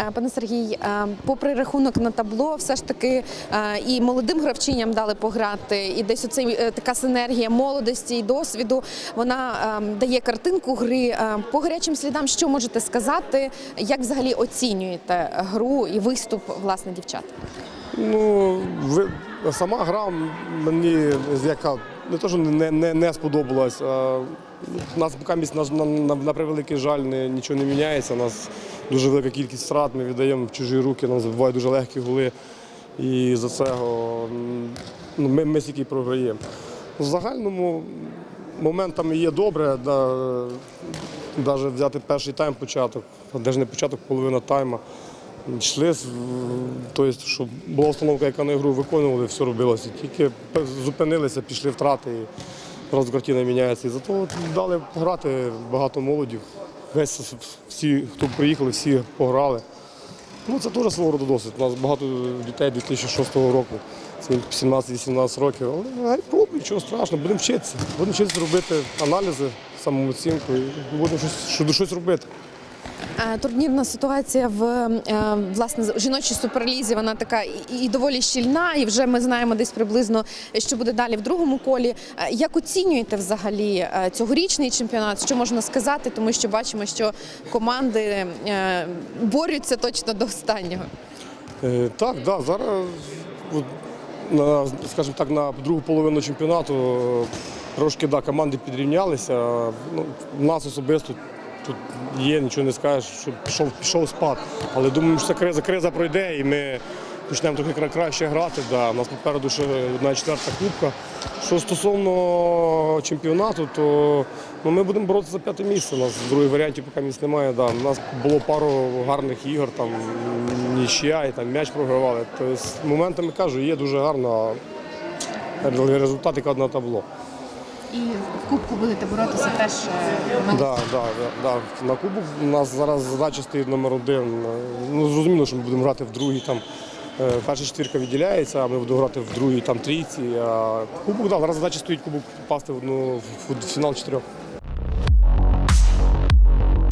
Е, Пане Сергій, е, попри рахунок на табло, все ж таки е, і молодим гравчиням дали пограти, і десь оцей така синергія молодості і досвіду вона дає картинку гри. По гарячим слідам, що можете сказати, як взагалі оцінюєте гру і виступ власне дівчат? Ну, ви, сама гра мені яка не то, що не, не, не сподобалась. У нас поки на, на, на, превеликий жаль не, нічого не міняється. Нас дуже велика кількість втрат, ми віддаємо в чужі руки, нам забувають дуже легкі голи. І за м, ну, ми, ми стільки програємо. В загальному моментами є добре, да, навіть взяти перший тайм початок, навіть не початок, половина тайма. Йшли, тобто, щоб була установка, яка на ігру виконували, все робилося. Тільки зупинилися, пішли втрати, і просто картина міняється. І зато дали пограти багато молоді. Весь всі, хто приїхали, всі пограли. Ну, це теж свого роду досвід. У нас багато дітей 2006 року, це 17-18 років. Але пробуй, нічого страшного, будемо вчитися. Будемо вчитися робити аналізи, самооцінку і будемо щось, щось робити. Е, Турнірна ситуація в е, власне жіночій суперлізі вона така і, доволі щільна, і вже ми знаємо десь приблизно, що буде далі в другому колі. Е, Як оцінюєте взагалі цьогорічний чемпіонат? Що можна сказати? Тому що бачимо, що команди борються точно до останнього. Так, да, зараз, на, скажімо так, на другу половину чемпіонату трошки да, команди підрівнялися. Ну, нас особисто тут є, нічого не скажеш, що пішов, пішов спад. Але думаю, що криза, криза пройде і ми почнемо трохи краще грати. Да. У нас попереду ще одна четверта кубка. Що стосовно чемпіонату, то ну, ми будемо боротися за п'яте місце. У нас других варіантів поки місць немає. Да. У нас було пару гарних ігор, там нічия і там м'яч програвали. Тобто, моментами кажу, є дуже гарно, а результат як одне табло. І в кубку будете боротися теж Да, да, да, да. На кубок у нас зараз задача стоїть номер один. Ну, зрозуміло, що ми будемо грати в другій там. е, Перша четвірка відділяється, а ми будемо грати в другій там трійці. А кубок, да, зараз задача стоїть кубок попасти в, одну, в фінал чотирьох.